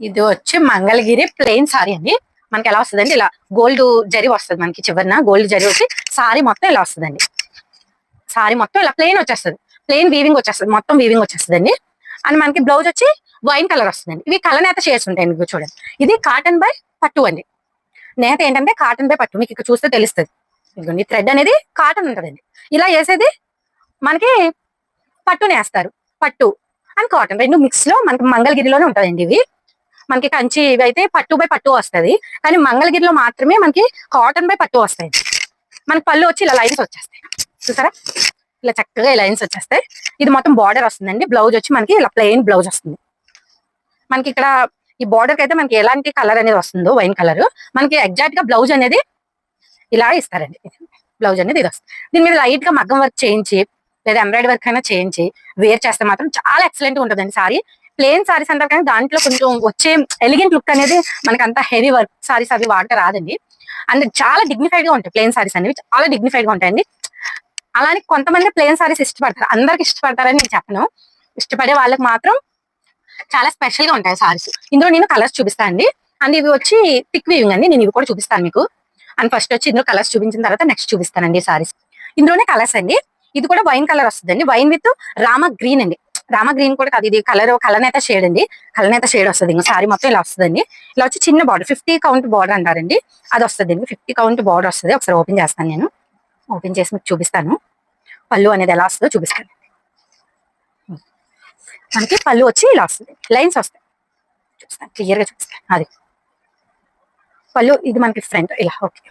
ఇది వచ్చి Mangalagiri plain sorry అండి. మనకి ఎలా వస్తుందండి? ఇలా గోల్డ్ జరి వస్తుంది మనకి చివరిన. గోల్డ్ జరి వచ్చి సారీ మొత్తం ఇలా వస్తుందండి. సారీ మొత్తం ఇలా ప్లెయిన్ వచ్చేస్తుంది. ప్లెయిన్ వీవింగ్ వచ్చేస్తుంది. మొత్తం వీవింగ్ వచ్చేస్తుందండి. అండ్ మనకి బ్లౌజ్ వచ్చి వైన్ కలర్ వస్తుందండి. ఇవి కలర్ నేత షేర్స్ ఉంటాయండి చూడండి. ఇది కాటన్ బై పట్టు అండి. నేత ఏంటంటే కాటన్ బై పట్టు. మీకు ఇక్కడ చూస్తే తెలుస్తుంది. ఇదిగోండి థ్రెడ్ అనేది కాటన్ ఉంటుందండి. ఇలా వేసేది మనకి పట్టు నేస్తారు పట్టు అండ్ కాటన్ రెండు మిక్స్లో మనకి మంగళగిరిలోనే ఉంటుందండి ఇవి. మనకి కంచి ఇవి అయితే పట్టు బై పట్టు వస్తుంది. కానీ మంగళగిరిలో మాత్రమే మనకి కాటన్ బై పట్టు వస్తాయి. మనకి పళ్ళు వచ్చి ఇలా లైన్స్ వచ్చేస్తాయి. చూసారా? ఇలా చక్కగా ఈ లైన్స్ వచ్చేస్తాయి. ఇది మొత్తం బార్డర్ వస్తుందండి. బ్లౌజ్ వచ్చి మనకి ఇలా ప్లెయిన్ బ్లౌజ్ వస్తుంది. మనకి ఇక్కడ ఈ బార్డర్కి అయితే మనకి ఎలాంటి కలర్ అనేది వస్తుందో వైన్ కలర్. మనకి ఎగ్జాక్ట్గా బ్లౌజ్ అనేది ఇలా ఇస్తారండి. బ్లౌజ్ అనేది ఇది వస్తుంది. దీని మీద లైట్గా మగ్గం వర్క్ చేయించి లేదా ఎంబ్రాయిడరీ వర్క్ అయినా చేయించి వేర్ చేస్తే మాత్రం చాలా ఎక్సలెంట్గా ఉంటుందండి సారీ. ప్లేన్ సారీస్ అంటారు కానీ దాంట్లో కొంచెం వచ్చే ఎలిగెంట్ లుక్ అనేది మనకి అంత హెవీ వర్క్ సారీస్ అవి వాడక రాదండి. అండ్ చాలా డిగ్నిఫైడ్గా ఉంటాయి ప్లేన్ సారీస్ అనేవి చాలా డిగ్నిఫైడ్గా ఉంటాయండి. అలానే కొంతమంది ప్లేన్ సారీస్ ఇష్టపడతారు. అందరికి ఇష్టపడతారని నేను చెప్పను. ఇష్టపడే వాళ్ళకి మాత్రం చాలా స్పెషల్గా ఉంటాయి సారీస్ ఇందులో నేను కలర్స్ చూపిస్తాను అండి. అండ్ ఇవి వచ్చి థిక్ వీవింగ్ అండి. నేను ఇవి కూడా చూపిస్తాను మీకు. అండ్ ఫస్ట్ వచ్చి ఇందులో కలర్స్ చూపించిన తర్వాత నెక్స్ట్ చూపిస్తానండి సారీస్ ఇందులోనే కలర్స్ అండి. ఇది కూడా వైన్ కలర్ వస్తుందండి. వైన్ విత్ రామ గ్రీన్ అండి. రామ గ్రీన్ కూడా కాదు ఇది కలర్ కలనేత షేడ్ అండి. కలనేత షేడ్ వస్తుంది ఇంకా సారీ మొత్తం ఇలా వస్తుందండి. ఇలా వచ్చి చిన్న బార్డర్ ఫిఫ్టీ కౌంట్ బార్డర్ అంటారండి. అది వస్తుంది ఫిఫ్టీ కౌంట్ బార్డర్ వస్తుంది. ఒకసారి ఓపెన్ చేస్తాను నేను. ఓపెన్ చేసి మీకు చూపిస్తాను. పళ్ళు అనేది ఎలా వస్తుందో చూపిస్తాను. మనకి పళ్ళు వచ్చి ఇలా వస్తుంది. లైన్స్ వస్తాయి. చూపిస్తాను. క్లియర్గా చూపిస్తాను. అది. పళ్ళు ఇది మనకి ఫ్రంట్ ఇలా ఓకే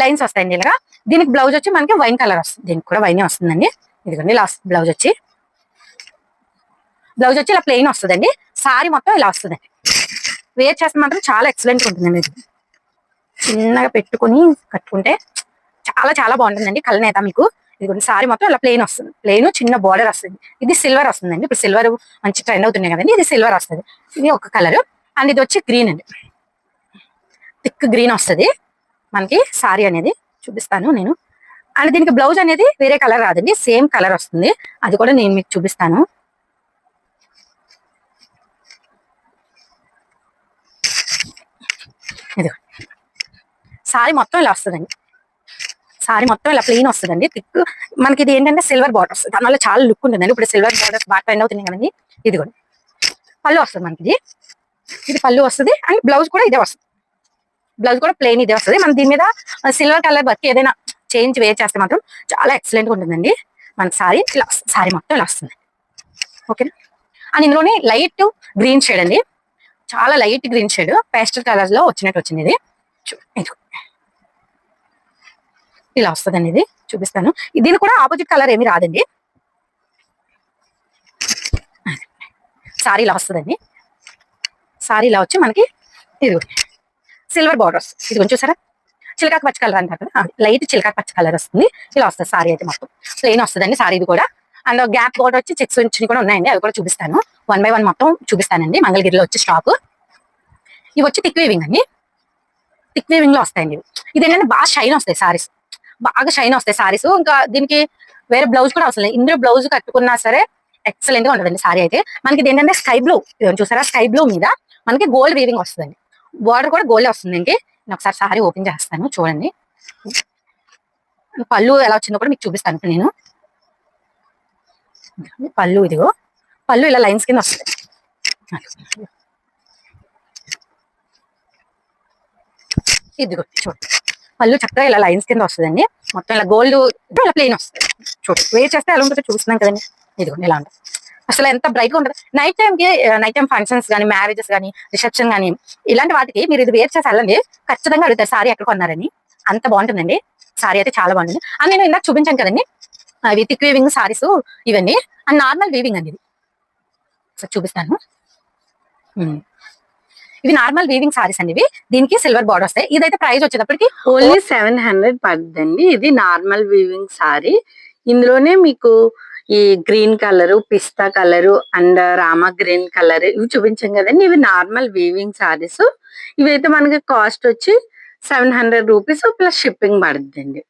లైన్స్ వస్తాయండి ఇలాగా. దీనికి బ్లౌజ్ వచ్చి మనకి వైన్ కలర్ వస్తుంది. దీనికి కూడా వైనే వస్తుందండి. ఇదిగోండి లాస్ట్ బ్లౌజ్ వచ్చి. బ్లౌజ్ వచ్చి ఇలా ప్లెయిన్ వస్తుందండి. సారీ మొత్తం ఇలా వస్తుంది. వేర్ చేస్తే మాత్రం చాలా ఎక్సలెంట్ ఉంటుందండి ఇది. చిన్నగా పెట్టుకొని కట్టుకుంటే చాలా చాలా బాగుంటుందండి కలనేత మీకు. ఇది సారీ మొత్తం ఇలా ప్లెయిన్ వస్తుంది. ప్లెయిన్ చిన్న బార్డర్ వస్తుంది. ఇది సిల్వర్ వస్తుందండి. ఇప్పుడు సిల్వర్ మంచి ట్రెండ్ అవుతున్నాయి కదండి. ఇది సిల్వర్ వస్తుంది. ఇది ఒక కలర్ అండ్ ఇది వచ్చి గ్రీన్ అండి. థిక్ గ్రీన్ వస్తుంది. మనకి సారీ అనేది చూపిస్తాను నేను. అండ్ దీనికి బ్లౌజ్ అనేది వేరే కలర్ రాదండి. సేమ్ కలర్ వస్తుంది. అది కూడా నేను మీకు చూపిస్తాను ఇది సారీ మొత్తం ఇలా వస్తుందండి. సారీ మొత్తం ఇలా ప్లెయిన్ వస్తుందండి. థిక్ మనకి ఇది ఏంటంటే సిల్వర్ బార్డర్ వస్తుంది దానివల్ల చాలా లుక్ ఉంటుందండి. ఇప్పుడు సిల్వర్ బార్డర్స్ బాగా ట్రెండ్ అవుతున్నాయి కదండి. ఇది కూడా పళ్ళు వస్తుంది మనకి ఇది. ఇది పళ్ళు వస్తుంది. అండ్ బ్లౌజ్ కూడా ఇదే వస్తుంది. బ్లౌజ్ కూడా ప్లెయిన్ ఇదే వస్తుంది. మన దీని మీద సిల్వర్ కలర్ వర్క్ ఏదైనా చేంజ్ వేర్ చేస్తే మాత్రం చాలా ఎక్సలెంట్గా ఉంటుందండి. మన సారీ ఇలా సారీ మొత్తం ఇలా వస్తుంది. ఓకేనా అండ్ ఇందులోనే లైట్ గ్రీన్ షేడ్ అండి. చాలా లైట్ గ్రీన్ షేడ్ పేస్టల్ కలర్లో లో వచ్చినట్టు వచ్చింది ఇది. చూ- ఇలా వస్తుందండి ఇది చూపిస్తాను. దీని కూడా ఆపోజిట్ కలర్ ఏమి రాదండి. సారీ ఇలా వస్తుందండి. సారీ ఇలా వచ్చి మనకి ఇది సిల్వర్ బార్డర్స్ ఇది కొంచెం చూసారా? చిలకాకు పచ్చ కలర్ అంటారు కదా? లైట్ చిలకాకు పచ్చ కలర్ వస్తుంది. ఇలా వస్తుంది సారీ అయితే మొత్తం. ప్లెయిన్ వస్తుందండి సారీ ఇది కూడా. అండ్ గ్యాప్ బార్డర్ వచ్చి చెక్స్ వచ్చి కూడా ఉన్నాయండి. అవి కూడా చూపిస్తాను. వన్ బై వన్ మొత్తం చూపిస్తానండి. మంగళగిరిలో వచ్చి స్టాక్ ఇవి వచ్చి థిక్ వీవింగ్ అండి. థిక్ వీవింగ్లో వస్తాయండి ఇది ఏంటంటే బాగా షైన్ వస్తాయి సారీస్ బాగా షైన్ వస్తాయి సారీస్ ఇంకా దీనికి వేరే బ్లౌజ్ కూడా అవసరం లేదు. ఇందులో బ్లౌజ్ కట్టుకున్నా సరే ఎక్సలెంట్గా ఉంటుందండి సారీ అయితే. మనకి ఇది ఏంటంటే స్కై బ్లూ చూసారా? స్కై బ్లూ మీద మనకి గోల్డ్ వీవింగ్ వస్తుందండి. బార్డర్ కూడా గోల్డ్ వస్తుందండి నేను ఒకసారి సారీ ఓపెన్ చేస్తాను. చూడండి. పళ్ళు ఎలా వచ్చిందో కూడా మీకు చూపిస్తాను నేను. పళ్ళు ఇదిగో. పళ్ళు ఇలా లైన్స్ కింద వస్తాయి. ఇదిగో చూడండి పళ్ళు చక్కగా ఇలా లైన్స్ కింద వస్తుందండి. మొత్తం ఇలా గోల్డ్ ఇలా ప్లెయిన్ వస్తుంది. చూడండి వేర్ చేస్తే ఎలా ఉంటుందో చూస్తున్నాం కదండి. ఇదిగోండి ఇలా ఉంటుంది అసలు ఎంత బ్రైట్గా ఉంటుంది. నైట్ టైం కి నైట్ టైం ఫంక్షన్స్ కానీ మ్యారేజెస్ కానీ రిసెప్షన్ కానీ ఇలాంటి వాటికి మీరు ఇది వేర్ చేసి వెళ్ళండి. ఖచ్చితంగా అడుగుతారు సారీ ఎక్కడ కొన్నారని? అంత బాగుంటుందండి. సారీ అయితే చాలా బాగుంటుంది. అని నేను ఇందాక చూపించాను కదండి అవి థిక్ వీవింగ్ సారీస్ ఇవన్నీ. అండ్ నార్మల్ వీవింగ్ అండి ఇది. చూపిస్తాను. ఇవి నార్మల్ వీవింగ్ సారీస్ అండి ఇవి. దీనికి సిల్వర్ బార్డర్ వస్తాయి. ఇదైతే ప్రైస్ వచ్చేటప్పటికి ఓన్లీ సెవెన్ హండ్రెడ్ పడుతుందండి ఇది నార్మల్ వీవింగ్ సారీ ఇందులోనే మీకు ఈ green colour pista colour and Rama green colour ఇవి చూపించాం కదండి. ఇవి నార్మల్ వీవింగ్ సారీస్ ఇవైతే మనకి కాస్ట్ వచ్చి seven hundred rupees plus shipping పడుతుందండి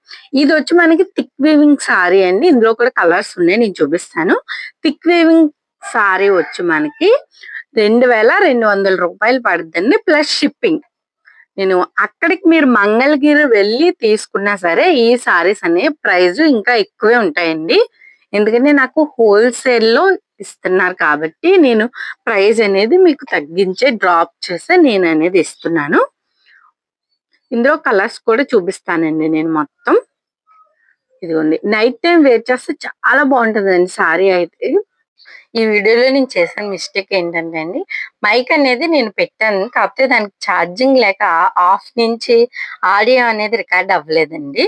ఇది వచ్చి మనకి థిక్ వీవింగ్ సారీ అండి. ఇందులో కూడా కలర్స్ ఉన్నాయి నేను చూపిస్తాను. థిక్ వీవింగ్ సారీ వచ్చి మనకి రెండు వేల రెండు వందల రూపాయలు పడుతుంది ప్లస్ షిప్పింగ్. నేను అక్కడికి మీరు మంగళగిరి వెళ్ళి తీసుకున్నా సరే ఈ సారీస్ అనే ప్రైజ్ ఇంకా ఎక్కువే ఉంటాయండి. ఎందుకంటే నాకు హోల్సేల్లో ఇస్తున్నారు కాబట్టి నేను ప్రైస్ అనేది మీకు తగ్గించే డ్రాప్ చేసే నేను అనేది ఇస్తున్నాను. ఇందులో కలర్స్ కూడా చూపిస్తానండి నేను మొత్తం. ఇదిగోండి నైట్ టైం వేర్ చేస్తే చాలా బాగుంటుందండి సారీ అయితే. ఈ వీడియోలో నేను చేసిన మిస్టేక్ ఏంటంటే అండి మైక్ అనేది నేను పెట్టాను కాకపోతే దానికి ఛార్జింగ్ లేక ఆఫ్ నుంచి ఆడియో అనేది రికార్డ్ అవ్వలేదండి.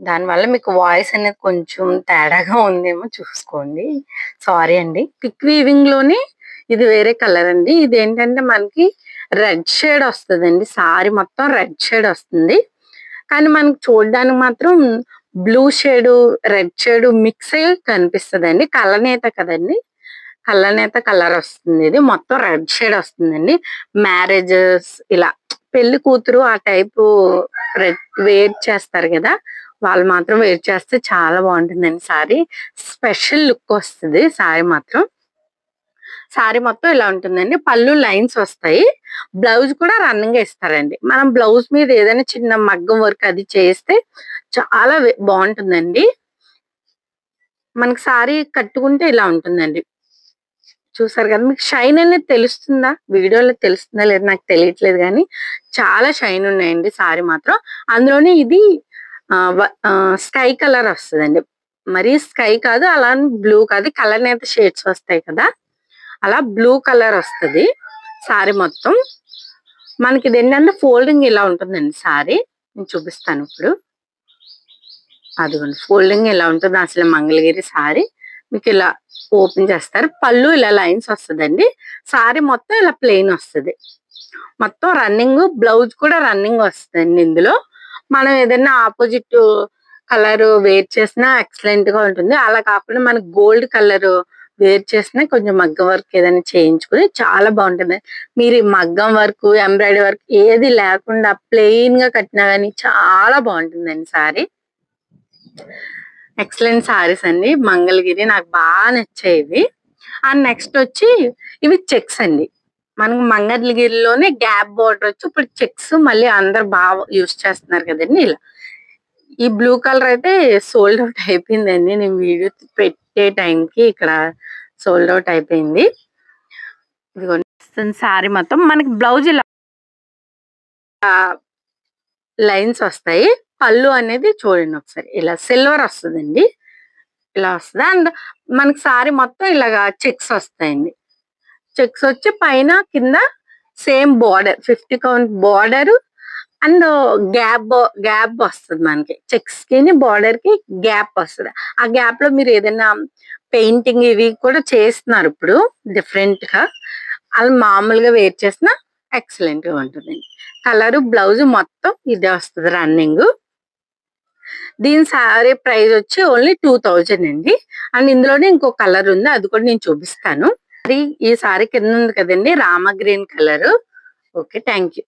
దానివల్ల మీకు వాయిస్ అనేది కొంచెం తేడాగా ఉందేమో చూసుకోండి. సారీ అండి. పిక్ వీవింగ్లోనే ఇది వేరే కలర్ అండి. ఇది ఏంటంటే మనకి రెడ్ షేడ్ వస్తుందండి. సారీ మొత్తం రెడ్ షేడ్ వస్తుంది. కానీ మనకు చూడడానికి మాత్రం blue shade red shade mix అయ్యి కనిపిస్తుంది అండి కలనేత కదండి. కలనేత కలర్ వస్తుంది. ఇది మొత్తం రెడ్ షేడ్ వస్తుందండి. మ్యారేజెస్ ఇలా పెళ్ళి కూతురు ఆ టైపు రెడ్ వేర్ చేస్తారు కదా వాళ్ళు మాత్రం వేర్ చేస్తే చాలా బాగుంటుందండి సారీ. స్పెషల్ లుక్ వస్తుంది సారీ మాత్రం. సారీ మొత్తం ఇలా ఉంటుందండి. పళ్ళు లైన్స్ వస్తాయి. బ్లౌజ్ కూడా రన్నింగ్ ఇస్తారండి మనం బ్లౌజ్ మీద ఏదైనా చిన్న మగ్గం వర్క్ అది చేస్తే చాలా బాగుంటుందండి. మనకి సారీ కట్టుకుంటే ఇలా ఉంటుందండి. చూసారు కదా మీకు షైన్ అనేది తెలుస్తుందా? వీడియోలో తెలుస్తుందా లేదా నాకు తెలియట్లేదు కానీ చాలా షైన్ ఉన్నాయండి సారీ మాత్రం. అందులోనే ఇది స్కై కలర్ వస్తుందండి. మరి స్కై కాదు అలా బ్లూ కాదు కలర్ అయితే షేడ్స్ వస్తాయి కదా. అలా బ్లూ కలర్ వస్తుంది సారీ మొత్తం. మనకి ఇది ఏంటంటే ఫోల్డింగ్ ఇలా ఉంటుందండి సారీ. నేను చూపిస్తాను ఇప్పుడు. అదిగోండి ఫోల్డింగ్ ఇలా ఉంటుంది. అసలు మంగళగిరి సారీ. మీకు ఇలా ఓపెన్ చేస్తారు. పళ్ళు ఇలా లైన్స్ వస్తుందండి. సారీ మొత్తం ఇలా ప్లెయిన్ వస్తుంది. మొత్తం రన్నింగ్ బ్లౌజ్ కూడా రన్నింగ్ వస్తుందండి ఇందులో. మనం ఏదైనా ఆపోజిట్ కలర్ వేర్ చేసినా ఎక్సలెంట్గా ఉంటుంది. అలా కాకుండా మనకి గోల్డ్ కలర్ వేర్ చేసినా కొంచెం మగ్గం వర్క్ ఏదైనా చేయించుకుని చాలా బాగుంటుంది. మీరు మగ్గం వర్క్ ఎంబ్రాయిడరీ వర్క్ ఏది లేకుండా ప్లెయిన్గా కట్టినా కానీ చాలా బాగుంటుందండి సారీ. ఎక్సలెంట్ సారీస్ అండి. మంగళగిరి నాకు బాగా నచ్చాయి అండ్ నెక్స్ట్ వచ్చి ఇవి చెక్స్ అండి. మనకు మంగళగిరిలోనే గ్యాప్ బోర్డర్ వచ్చి ఇప్పుడు చెక్స్ మళ్ళీ అందరు బాగా యూస్ చేస్తున్నారు కదండి ఇలా. ఈ బ్లూ కలర్ అయితే సోల్డ్ అవుట్ అయిపోయిందండి. నేను వీడియో పెట్టే టైంకి ఇక్కడ సోల్డ్ అవుట్ అయిపోయింది. ఇదిగోండి. సారీ మొత్తం. మనకి బ్లౌజ్ ఇలా లైన్స్ వస్తాయి. పళ్ళు అనేది చూడండి ఒకసారి. ఇలా సిల్వర్ వస్తుందండి. ఇలా వస్తుంది. అండ్ మనకి సారీ మొత్తం ఇలాగా చెక్స్ వస్తాయండి. చెక్స్ వచ్చి పైన కింద same border fifty count border and gap gap వస్తుంది మనకి. చెక్స్కి బార్డర్కి గ్యాప్ వస్తుంది. ఆ గ్యాప్లో మీరు ఏదైనా పెయింటింగ్ ఇవి కూడా చేస్తున్నారు ఇప్పుడు డిఫరెంట్గా అలా మామూలుగా వేర్ చేసిన ఎక్సలెంట్గా ఉంటుందండి. కలరు బ్లౌజ్ మొత్తం ఇదే వస్తుంది రన్నింగ్. దీని సారీ ప్రైస్ వచ్చి ఓన్లీ టూ థౌజండ్ అండి. అండ్ ఇందులోనే ఇంకో కలర్ ఉంది అది కూడా నేను చూపిస్తాను. మరి ఈ సారీ కింద ఉంది కదండి Rama green colour. Okay thank you.